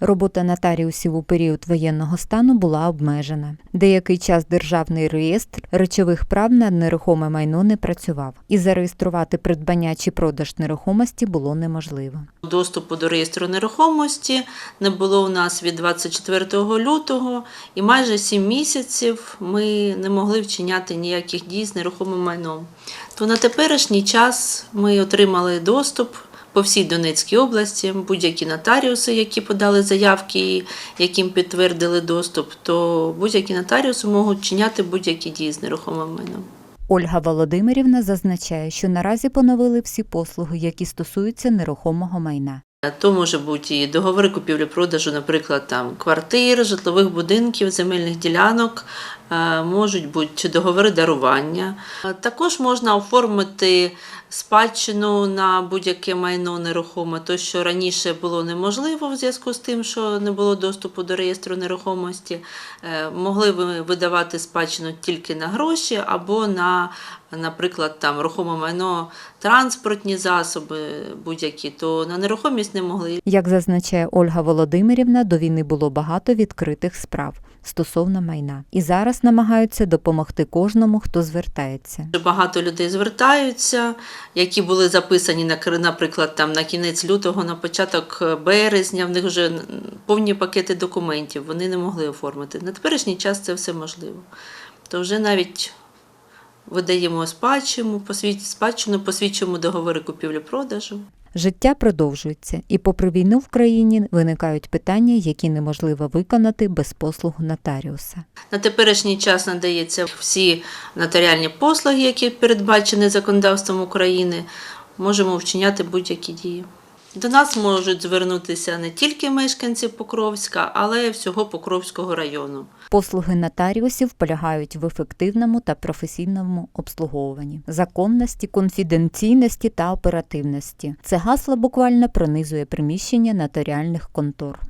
Робота нотаріусів у період воєнного стану була обмежена. Деякий час державний реєстр речових прав на нерухоме майно не працював, і зареєструвати придбання чи продаж нерухомості було неможливо. Доступу до реєстру нерухомості не було у нас від 24 лютого, і майже 7 місяців ми не могли вчиняти ніяких дій з нерухомим майном. То на теперішній час ми отримали доступ по всій Донецькій області, будь-які нотаріуси, які подали заявки, яким підтвердили доступ, то будь-які нотаріуси можуть вчиняти будь-які дії з нерухомим майном. Ольга Володимирівна зазначає, що наразі поновили всі послуги, які стосуються нерухомого майна. То може бути і договори купівлі-продажу, наприклад, там квартир, житлових будинків, земельних ділянок, можуть бути чи договори дарування. Е, Також можна оформити спадщину на будь-яке майно нерухоме, то що раніше було неможливо в зв'язку з тим, що не було доступу до реєстру нерухомості. Е, Могли ви видавати спадщину тільки на гроші або на, наприклад, там рухоме майно, транспортні засоби будь-які, то на нерухомість не могли. Як зазначає Ольга Володимирівна, до війни було багато відкритих справ стосовно майна, і зараз намагаються допомогти кожному, хто звертається. Багато людей звертаються, які були записані на наприклад, там на кінець лютого, на початок березня. В них вже повні пакети документів. Вони не могли оформити. На теперішній час це все можливо. То вже навіть видаємо спадщину, посвідчуємо договори купівлі-продажу. Життя продовжується, і попри війну в країні виникають питання, які неможливо виконати без послуг нотаріуса. На теперішній час надається всі нотаріальні послуги, які передбачені законодавством України. Можемо вчиняти будь-які дії. До нас можуть звернутися не тільки мешканці Покровська, але й всього Покровського району. Послуги нотаріусів полягають в ефективному та професійному обслуговуванні, законності, конфіденційності та оперативності. Це гасло буквально пронизує приміщення нотаріальних контор.